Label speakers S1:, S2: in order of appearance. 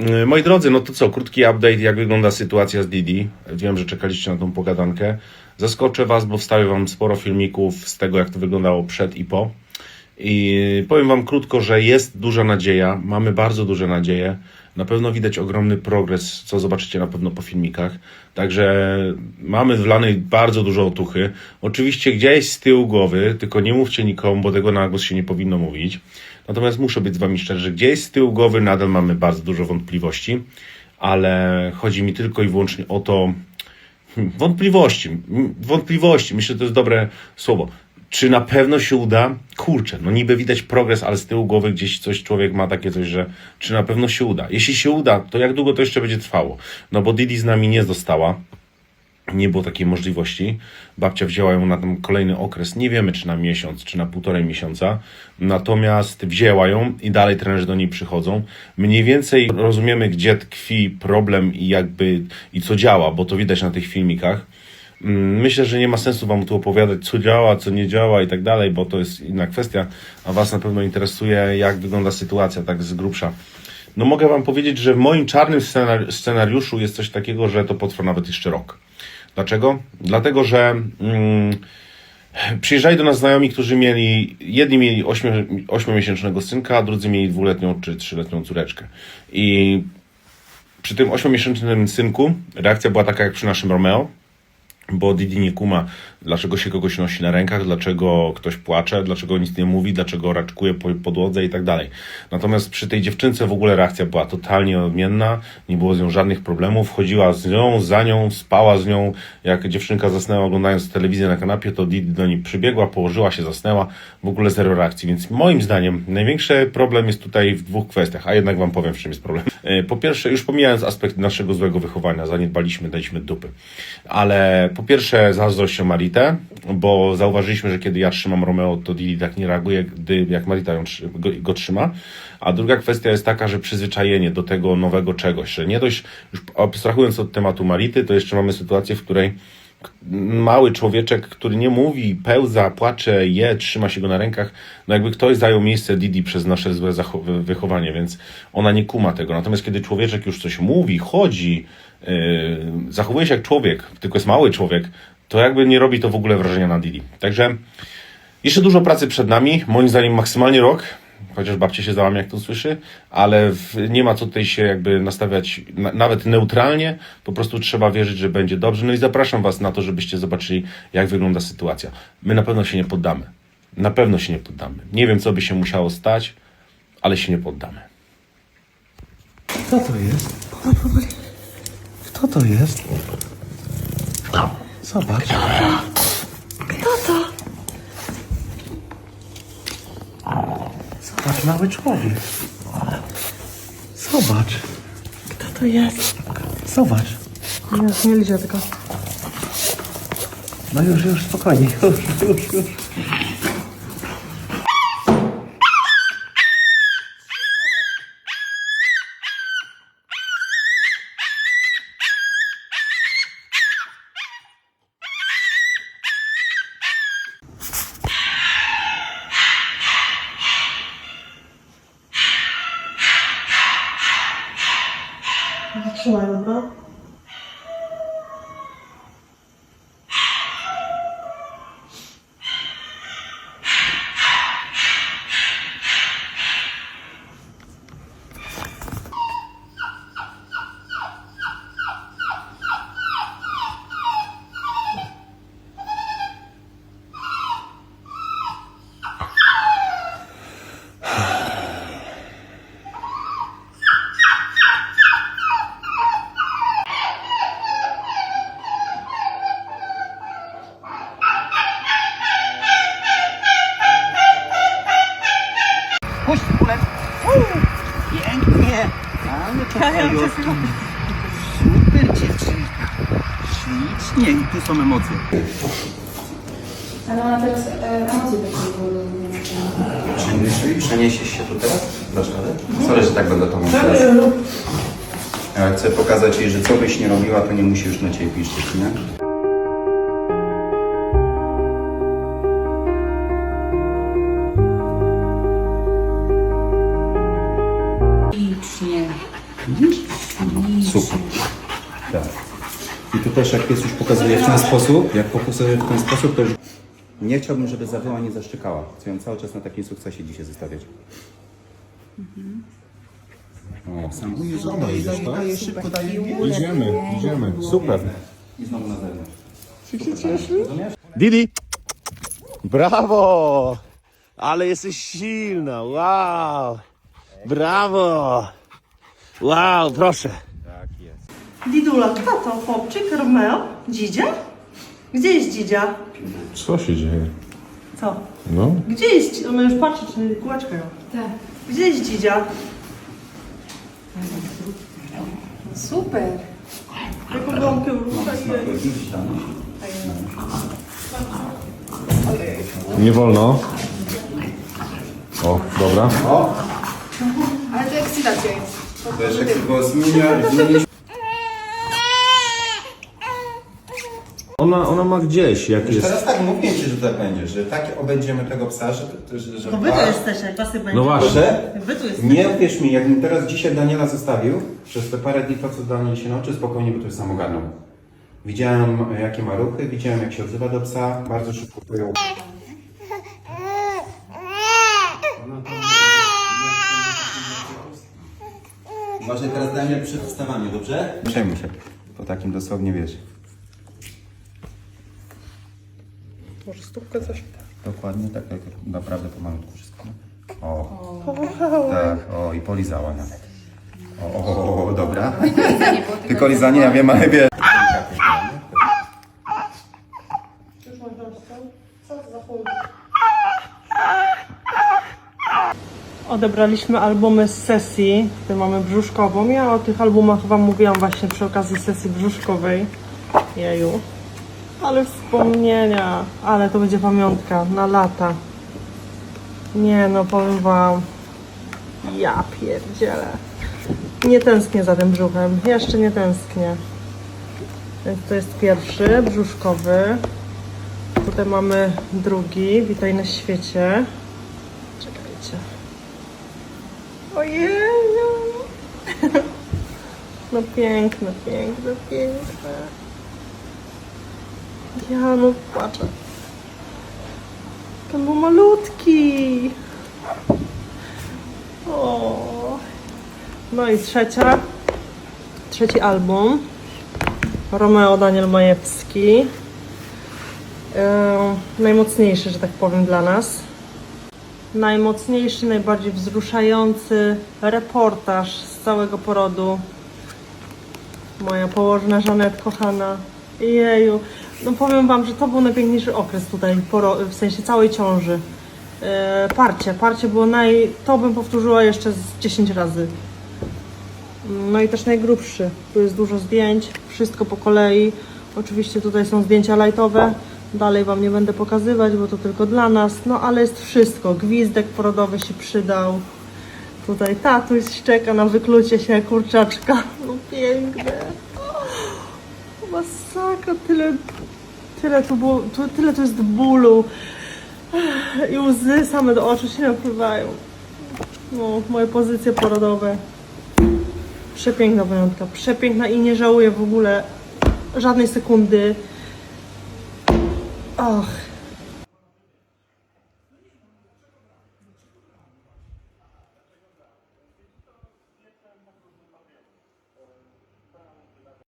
S1: Yy, Moi drodzy, no to co, krótki update, jak wygląda sytuacja z Didi. Wiem, że czekaliście na tą pogadankę. Zaskoczę Was, bo wstawię Wam sporo filmików z tego, jak to wyglądało przed i po. I powiem Wam krótko, że jest duża nadzieja, mamy bardzo duże nadzieje. Na pewno widać ogromny progres, co zobaczycie na pewno po filmikach. Także mamy wlanej bardzo dużo otuchy. Oczywiście gdzieś z tyłu głowy, tylko nie mówcie nikomu, bo tego na głos się nie powinno mówić. Natomiast muszę być z Wami że gdzieś z tyłu głowy nadal mamy bardzo dużo wątpliwości, ale chodzi mi tylko i wyłącznie o to, Hmm, Wątpliwości. M- Wątpliwości. Myślę, że to jest dobre słowo. Czy na pewno się uda? Kurczę, no niby widać progres, ale z tyłu głowy gdzieś coś człowiek ma takie coś, że czy na pewno się uda? Jeśli się uda, to jak długo to jeszcze będzie trwało? No bo Didi z nami nie została. Nie było takiej możliwości. Babcia wzięła ją na ten kolejny okres. Nie wiemy, czy na miesiąc, czy na półtorej miesiąca. Natomiast wzięła ją i dalej trenerzy do niej przychodzą. Mniej więcej rozumiemy, gdzie tkwi problem i jakby i co działa, bo to widać na tych filmikach. Mm, Myślę, że nie ma sensu Wam tu opowiadać, co działa, co nie działa i tak dalej, bo to jest inna kwestia, a Was na pewno interesuje, jak wygląda sytuacja tak z grubsza. No mogę Wam powiedzieć, że w moim czarnym scenar- scenariuszu jest coś takiego, że to potrwa nawet jeszcze rok. Dlaczego? Dlatego, że mm, przyjeżdżali do nas znajomi, którzy mieli, jedni mieli ośmiu- ośmiomiesięcznego synka, a drudzy mieli dwuletnią czy trzyletnią córeczkę. I przy tym ośmiomiesięcznym synku reakcja była taka jak przy naszym Romeo, bo Didi nie kuma, dlaczego się kogoś nosi na rękach, dlaczego ktoś płacze, dlaczego nic nie mówi, dlaczego raczkuje po podłodze i tak dalej. Natomiast przy tej dziewczynce w ogóle reakcja była totalnie odmienna, nie było z nią żadnych problemów, chodziła z nią, za nią, spała z nią. Jak dziewczynka zasnęła oglądając telewizję na kanapie, to Didi do niej przybiegła, położyła się, zasnęła, w ogóle zero reakcji. Więc moim zdaniem największy problem jest tutaj w dwóch kwestiach, a jednak wam powiem, w czym jest problem. E, Po pierwsze, już pomijając aspekt naszego złego wychowania, zaniedbaliśmy, daliśmy dupy. Ale po pierwsze zazdrość o Maritę, bo zauważyliśmy, że kiedy ja trzymam Romeo, to Didi tak nie reaguje, gdy jak Marita ją, go, go trzyma. A druga kwestia jest taka, że przyzwyczajenie do tego nowego czegoś, że nie dość, już abstrahując od tematu Marity, to jeszcze mamy sytuację, w której mały człowieczek, który nie mówi, pełza, płacze, je, trzyma się go na rękach, no jakby ktoś zajął miejsce Didi przez nasze złe wychowanie, więc ona nie kuma tego. Natomiast kiedy człowieczek już coś mówi, chodzi, yy, zachowuje się jak człowiek, tylko jest mały człowiek, to jakby nie robi to w ogóle wrażenia na Didi. Także jeszcze dużo pracy przed nami, moim zdaniem maksymalnie rok, chociaż babcia się załamie, jak to słyszy, ale w, nie ma co tutaj się jakby nastawiać na, nawet neutralnie, po prostu trzeba wierzyć, że będzie dobrze. No i zapraszam Was na to, żebyście zobaczyli, jak wygląda sytuacja. My na pewno się nie poddamy. Na pewno się nie poddamy. Nie wiem, co by się musiało stać, ale się nie poddamy.
S2: Kto to jest? Kto to jest? Zobacz.
S3: Kto to?
S2: Zobacz, mały człowiek. Zobacz.
S3: Kto to jest?
S2: Zobacz.
S3: Nie, nie liczę tylko.
S2: No już, już, spokojnie. Już, już, już.
S4: 吃完了吗？Ślicznie i tu są emocje.
S5: Ale ona teraz e, emocje takie były.
S6: Przeniesie- Przeniesiesz się tu teraz? Dasz radę? Sorry, że tak będę to mówił. Ja chcę pokazać jej, że co byś nie robiła, to nie musi już na ciebie piszczeć, nie? I tu też jak pies już pokazuje w ten sposób, jak pokazuje w ten sposób, to już nie chciałbym, żeby zawyła, nie zaszczekała. Chcę ją cały czas na takim sukcesie dzisiaj zostawiać. O, sam zobacz, daje szybko, daje
S1: Idziemy, idziemy.
S6: Super. I znowu na zewnątrz.
S2: Didi! Brawo! Ale jesteś silna, wow! Brawo! Wow, proszę.
S3: Didula, kto to? Chłopczyk, Romeo? Dzidzia? Gdzie jest dzidzia?
S1: Co się dzieje?
S3: Co?
S1: No,
S3: Gdzie jest? Ona już patrzy, czy kółeczka ją.
S5: Tak.
S3: Gdzie jest dzidzia?
S5: Super.
S3: Jaką gąbkę i
S1: nie wolno. O, dobra.
S5: Ale to ekscytacja jest.
S6: To jak go zmienia, zmienić.
S1: Ona, ona ma gdzieś, jak
S6: Już
S1: jest...
S6: teraz tak mówię ci, że tak będzie, że tak obędziemy tego psa, że... że, że
S3: To wy tu jesteście, nie będzie.
S1: No właśnie.
S3: Wy tu jesteście.
S6: Nie uwierz mi, jakbym teraz dzisiaj Daniela zostawił, przez te parę dni to, co Daniel się nauczy, spokojnie by to już sam ogarnął. Widziałem, jakie ma ruchy, widziałem, jak się odzywa do psa, bardzo szybko pojął. Uważaj teraz Daniel przy wstawaniu, dobrze? Przejmuj się, po takim dosłownie wiesz.
S3: Może stópkę coś?
S6: Dokładnie tak, tak naprawdę pomalutku wszystko. O, tak, o i polizała nawet. O, o, o, o dobra. Tylko lizanie, ja wiem, ale wie.
S3: Odebraliśmy albumy z sesji, tutaj mamy brzuszkową. Ja o tych albumach Wam mówiłam właśnie przy okazji sesji brzuszkowej. Jeju. Ale wspomnienia, ale to będzie pamiątka na lata. Nie no, powiem Wam. Ja pierdzielę. Nie tęsknię za tym brzuchem. Jeszcze nie tęsknię. Więc to jest pierwszy, brzuszkowy. Tutaj mamy drugi, witaj na świecie. Czekajcie. Ojeju! No piękne, piękne, piękne. Ja no patrzę. Ten był malutki. O. No i trzecia. Trzeci album. Romeo Daniel Majewski. E, najmocniejszy, że tak powiem, dla nas najmocniejszy, najbardziej wzruszający reportaż z całego porodu. Moja położna Żanet kochana. Jeju. No powiem wam, że to był najpiękniejszy okres tutaj, w sensie całej ciąży. E, parcie, parcie było naj... To bym powtórzyła jeszcze z 10 razy. No i też najgrubszy. Tu jest dużo zdjęć, wszystko po kolei. Oczywiście tutaj są zdjęcia lightowe. Dalej Wam nie będę pokazywać, bo to tylko dla nas. No ale jest wszystko. Gwizdek porodowy się przydał. Tutaj tatuś czeka na wyklucie się kurczaczka. No piękne. Masakra, tyle, tyle tu było, tu, tyle tu jest bólu. I łzy same do oczu się napływają. No, moje pozycje porodowe. Przepiękna pamiątka, przepiękna i nie żałuję w ogóle żadnej sekundy. Och,